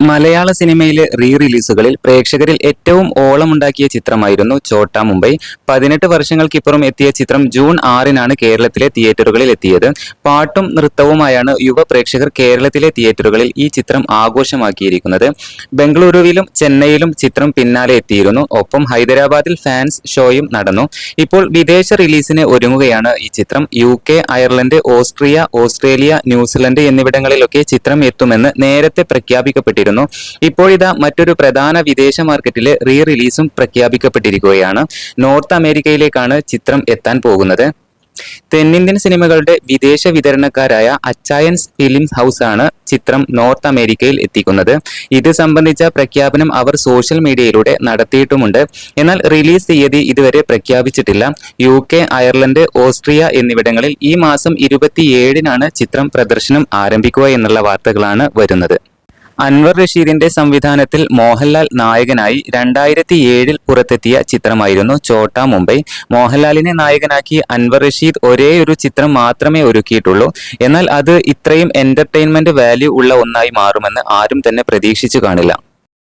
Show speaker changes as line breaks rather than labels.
മലയാള സിനിമയിലെ റീ റിലീസുകളിൽ പ്രേക്ഷകരിൽ ഏറ്റവും ഓളമുണ്ടാക്കിയ ചിത്രമായിരുന്നു ചോട്ടാ മുംബൈ. പതിനെട്ട് വർഷങ്ങൾക്കിപ്പുറം എത്തിയ ചിത്രം ജൂൺ ആറിനാണ് കേരളത്തിലെ തിയേറ്ററുകളിൽ എത്തിയത്. പാട്ടും നൃത്തവുമായാണ് യുവ പ്രേക്ഷകർ കേരളത്തിലെ തിയേറ്ററുകളിൽ ഈ ചിത്രം ആഘോഷമാക്കിയിരിക്കുന്നത്. ബംഗളൂരുവിലും ചെന്നൈയിലും ചിത്രം പിന്നാലെ എത്തിയിരുന്നു. ഒപ്പം ഹൈദരാബാദിൽ ഫാൻസ് ഷോയും നടന്നു. ഇപ്പോൾ വിദേശ റിലീസിന് ഒരുങ്ങുകയാണ് ഈ ചിത്രം. U K Ireland Austria Australia New Zealand എന്നിവിടങ്ങളിലൊക്കെ ചിത്രം എത്തുമെന്ന് നേരത്തെ പ്രഖ്യാപിക്കപ്പെട്ടിരുന്നു. ഇപ്പോഴിതാ മറ്റൊരു പ്രധാന വിദേശ മാർക്കറ്റിലെ റീ റിലീസും പ്രഖ്യാപിക്കപ്പെട്ടിരിക്കുകയാണ്. നോർത്ത് അമേരിക്കയിലേക്കാണ് ചിത്രം എത്താൻ പോകുന്നത്. തെന്നിന്ത്യൻ സിനിമകളുടെ വിദേശ വിതരണക്കാരായ അച്ചായൻസ് ഫിലിം ഹൗസ് ആണ് ചിത്രം നോർത്ത് അമേരിക്കയിൽ എത്തിക്കുന്നത്. ഇത് സംബന്ധിച്ച പ്രഖ്യാപനം അവർ സോഷ്യൽ മീഡിയയിലൂടെ നടത്തിയിട്ടുമുണ്ട്. എന്നാൽ റിലീസ് തീയതി ഇതുവരെ പ്രഖ്യാപിച്ചിട്ടില്ല. യു കെ അയർലൻഡ് ഓസ്ട്രിയ എന്നിവിടങ്ങളിൽ ഈ മാസം ഇരുപത്തിയേഴിനാണ് ചിത്രം പ്രദർശനം ആരംഭിക്കുക എന്നുള്ള വാർത്തകളാണ് വരുന്നത്. അൻവർ റഷീദിന്റെ സംവിധാനത്തിൽ മോഹൻലാൽ നായകനായി രണ്ടായിരത്തി ഏഴിൽ പുറത്തെത്തിയ ചിത്രമായിരുന്നു ചോട്ടാ മുംബൈ. മോഹൻലാലിനെ നായകനാക്കി അൻവർ റഷീദ് ഒരേ ഒരു ചിത്രം മാത്രമേ ഒരുക്കിയിട്ടുള്ളൂ. എന്നാൽ അത് ഇത്രയും എന്റർടൈൻമെന്റ് വാല്യൂ ഉള്ള ഒന്നായി മാറുമെന്ന് ആരും തന്നെ പ്രതീക്ഷിച്ചു കാണില്ല.